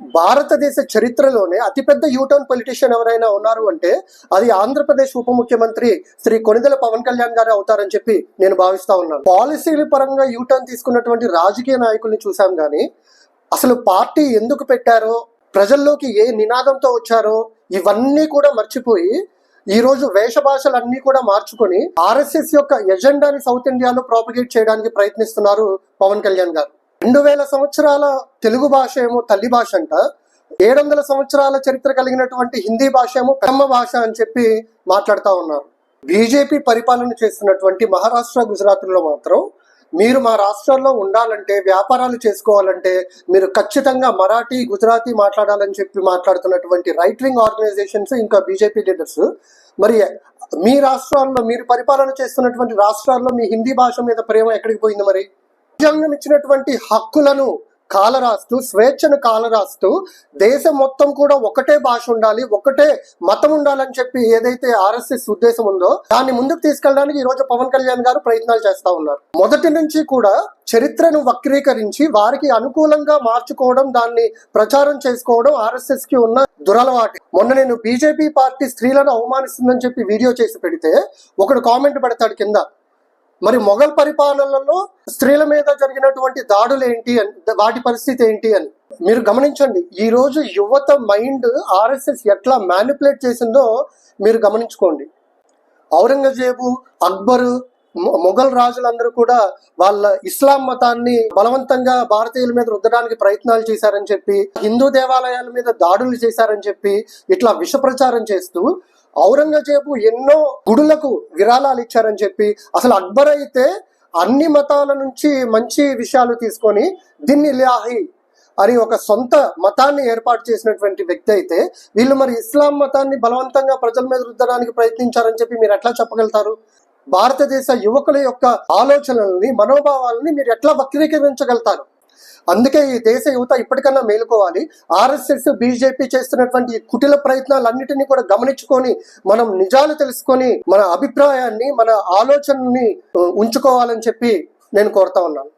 భారతదేశ చరిత్రలోనే అతిపెద్ద యూటర్న్ పొలిటీషియన్ ఎవరైనా ఉన్నారు అంటే అది ఆంధ్రప్రదేశ్ ఉప ముఖ్యమంత్రి శ్రీ కొనిదెల పవన్ కళ్యాణ్ గారు అవుతారని చెప్పి నేను భావిస్తా ఉన్నాను. పాలసీల పరంగా యూటర్న్ తీసుకున్నటువంటి రాజకీయ నాయకుల్ని చూసాం కానీ అసలు పార్టీ ఎందుకు పెట్టారో ప్రజల్లోకి ఏ నినాదంతో వచ్చారో ఇవన్నీ కూడా మర్చిపోయి ఈ రోజు వేష భాషలన్నీ కూడా మార్చుకొని ఆర్ఎస్ఎస్ యొక్క ఎజెండాని సౌత్ ఇండియాలో ప్రాపగేట్ చేయడానికి ప్రయత్నిస్తున్నారు పవన్ కళ్యాణ్ గారు. రెండు వేల సంవత్సరాల తెలుగు భాష ఏమో తల్లి భాష అంట. ఏడు వందల సంవత్సరాల చరిత్ర కలిగినటువంటి హిందీ భాష ఏమో పెమ్మ భాష అని చెప్పి మాట్లాడుతూ ఉన్నారు. బీజేపీ పరిపాలన చేస్తున్నటువంటి మహారాష్ట్ర గుజరాత్లో మాత్రం మీరు మా రాష్ట్రాల్లో ఉండాలంటే వ్యాపారాలు చేసుకోవాలంటే మీరు ఖచ్చితంగా మరాఠీ గుజరాతీ మాట్లాడాలని చెప్పి మాట్లాడుతున్నటువంటి రైట్ వింగ్ ఆర్గనైజేషన్స్ ఇంకా బీజేపీ లీడర్స్ మరి మీ రాష్ట్రాల్లో మీరు పరిపాలన చేస్తున్నటువంటి రాష్ట్రాల్లో మీ హిందీ భాష మీద ప్రేమ ఎక్కడికి పోయింది మరి? రాజ్యాంగం ఇచ్చినటువంటి హక్కులను కాలరాస్తూ స్వేచ్ఛను కాలరాస్తూ దేశం మొత్తం కూడా ఒకటే భాష ఉండాలి ఒకటే మతం ఉండాలని చెప్పి ఏదైతే ఆర్ఎస్ఎస్ ఉద్దేశం ఉందో దాన్ని ముందుకు తీసుకెళ్ళడానికి ఈ రోజు పవన్ కళ్యాణ్ గారు ప్రయత్నాలు చేస్తా ఉన్నారు. మొదటి నుంచి కూడా చరిత్రను వక్రీకరించి వారికి అనుకూలంగా మార్చుకోవడం దాన్ని ప్రచారం చేసుకోవడం ఆర్ఎస్ఎస్కి ఉన్న దురలవాటి. మొన్న నేను బీజేపీ పార్టీ స్త్రీలను అవమానిస్తుందని చెప్పి వీడియో చేసి పెడితే ఒకడు కామెంట్ పెడతాడు కింద. మరి మొఘల్ పరిపాలనలో స్త్రీల మీద జరిగినటువంటి దాడులు ఏంటి అని వాటి పరిస్థితి ఏంటి అని. మీరు గమనించండి ఈ రోజు యువత మైండ్ ఆర్ఎస్ఎస్ ఎట్లా మ్యానిపులేట్ చేసిందో మీరు గమనించుకోండి. ఔరంగజేబు అక్బరు మొఘల్ రాజులందరూ కూడా వాళ్ళ ఇస్లాం మతాన్ని బలవంతంగా భారతీయుల మీద రుద్దడానికి ప్రయత్నాలు చేశారని చెప్పి హిందూ దేవాలయాల మీద దాడులు చేశారని చెప్పి ఇట్లా విష ప్రచారం చేస్తూ ఔరంగజేబు ఎన్నో గుడులకు విరాళాలు ఇచ్చారని చెప్పి అసలు అక్బర్ అయితే అన్ని మతాల నుంచి మంచి విషయాలు తీసుకొని దీన్ని ఇలాహి అని ఒక సొంత మతాన్ని ఏర్పాటు చేసినటువంటి వ్యక్తి అయితే వీళ్ళు మరి ఇస్లాం మతాన్ని బలవంతంగా ప్రజల మీద రుద్దడానికి ప్రయత్నించారని చెప్పి మీరు ఎట్లా చెప్పగలుగుతారు? భారతదేశ యువకుల యొక్క ఆలోచనల్ని మనోభావాలని మీరు ఎట్లా వక్రీకరించగలుగుతారు? అందుకే ఈ దేశ యువత ఇప్పటికన్నా మేలుకోవాలి. ఆర్ఎస్ఎస్ బీజేపీ చేస్తున్నటువంటి కుటిల ప్రయత్నాలన్నిటినీ కూడా గమనించుకొని మనం నిజాలు తెలుసుకొని మన అభిప్రాయాన్ని మన ఆలోచనని ఉంచుకోవాలని చెప్పి నేను కోరుతా ఉన్నాను.